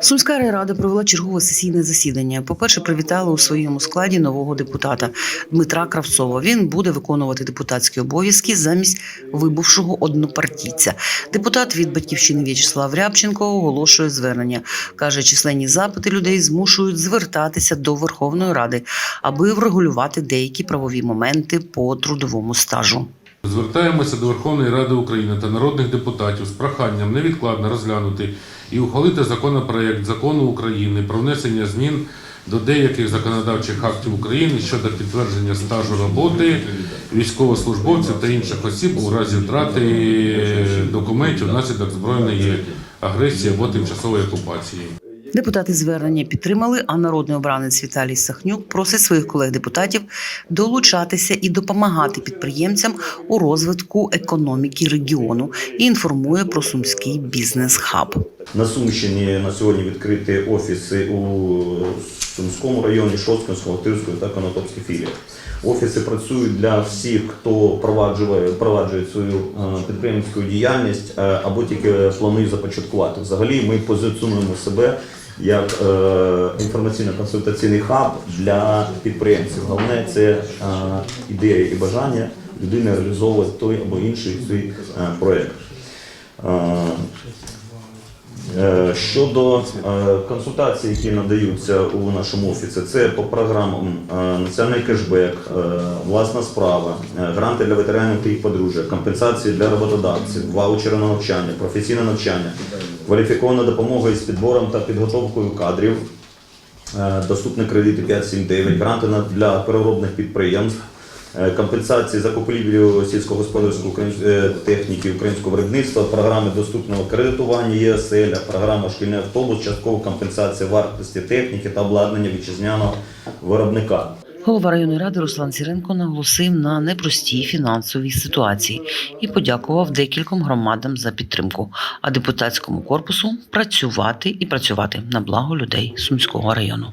Сумська райрада провела чергове сесійне засідання. По-перше, привітала у своєму складі нового депутата Дмитра Кравцова. Він буде виконувати депутатські обов'язки замість вибувшого однопартійця. Депутат від батьківщини В'ячеслав Рябченко оголошує звернення. каже, численні запити людей змушують звертатися до Верховної Ради, аби врегулювати деякі правові моменти по трудовому стажу. Звертаємося до Верховної Ради України та народних депутатів з проханням невідкладно розглянути і ухвалити законопроект закону України про внесення змін до деяких законодавчих актів України щодо підтвердження стажу роботи військовослужбовців та інших осіб у разі втрати документів внаслідок збройної агресії або тимчасової окупації. Депутати звернення підтримали, а народний обранець Віталій Сахнюк просить своїх колег-депутатів долучатися і допомагати підприємцям у розвитку економіки регіону і інформує про сумський бізнес-хаб. На Сумщині на сьогодні відкриті офіси у Сумському районі, Шосткинському, Тирському та Конотопській філіях. Офіси працюють для всіх, хто впроваджує, впроваджує свою е, підприємницьку діяльність е, або тільки планує започаткувати. Взагалі ми позиціонуємо себе як е, інформаційно-консультаційний хаб для підприємців. Головне це е, ідея і бажання людини реалізовувати той або інший свій е, проєкт. Е, Е, Щодо е, консультацій, які надаються у нашому офісі, це по програмам е, національний кешбек, власна справа, гранти для ветеранів та їх подружжя, компенсації для роботодавців, ваучери на навчання, професійне навчання, кваліфікована допомога із підбором та підготовкою кадрів, е, доступні кредити 579, гранти для переробних підприємств. Е, Компенсації закупівлю сільськогосподарської е, техніки українського виробництва, програми доступного кредитування ЄСЛ, програма шкільний автобус, часткова компенсація вартості техніки та обладнання вітчизняного виробника. Голова районної ради Руслан Сіренко наголосив на непростій фінансовій ситуації і подякував декільком громадам за підтримку, а депутатському корпусу працювати і працювати на благо людей Сумського району.